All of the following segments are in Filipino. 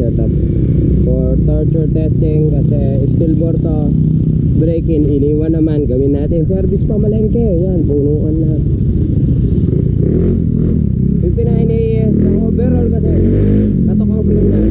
setup. For torture testing kasi steel bore to break-in iniwan naman gawin natin service pa malengke yan punuan lahat. yung pinahiniyes ng overall kasi katok ang signal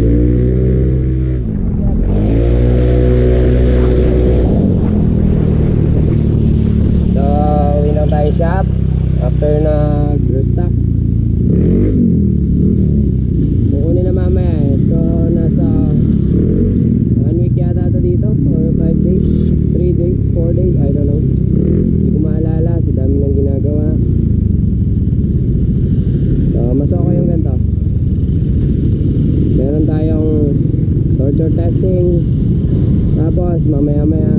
tapos mamaya maya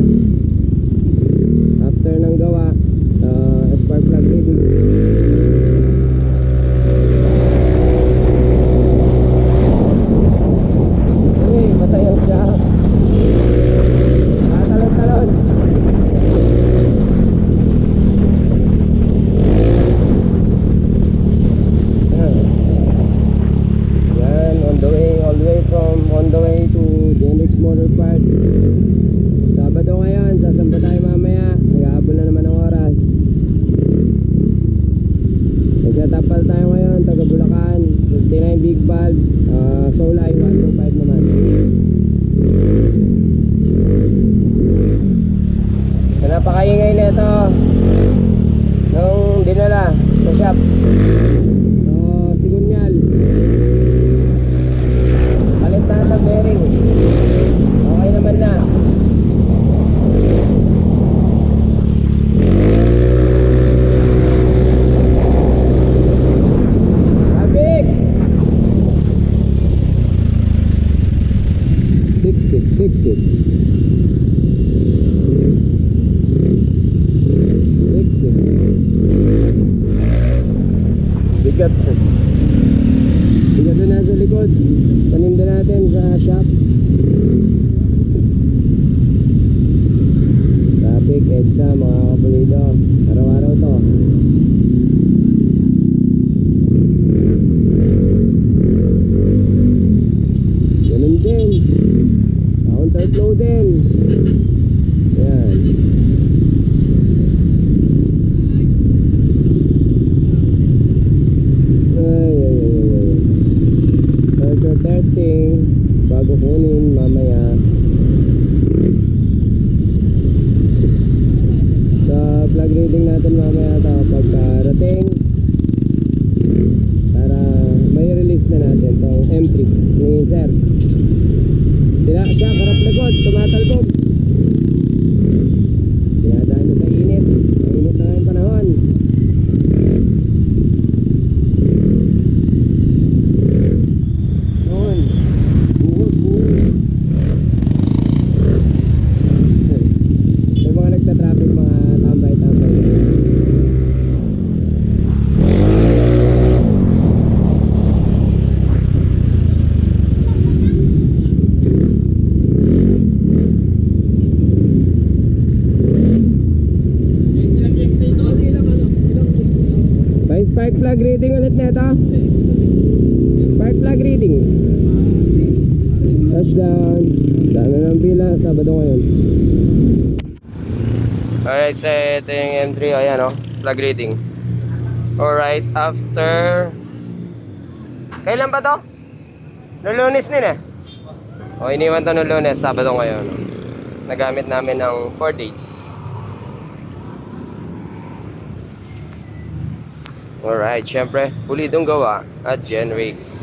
So, sigunyal. Palit na. Okay naman na. Traffic! Siksik, siksik. Siksik. Bigat. Bigat na nasa likod. Paninda natin sa shop. Traffic, EDSA, mga kapulido. Araw-araw to. Ganun din. Counterflow din. Yan. Ay, ay, ay, ay, ay. Torture testing. Bago kunin mamaya. Sa plug reading natin mamaya ito pagkarating para may release na natin tong M3 ni Sir. Sila siya, karap likod, tumatalbog. Spark plug reading ulit nito. Spark plug reading. Touchdown. Dami ng pila. Sabado ngayon. Alright, so ito yung M3. Ayan o. Plug reading. Alright, after... Kailan ba to? No lunes din eh. O, iniwan to no lunes. Sabado ngayon. Nagamit namin ng 4 days. Alright, syempre, pulidong gawa at Genrix.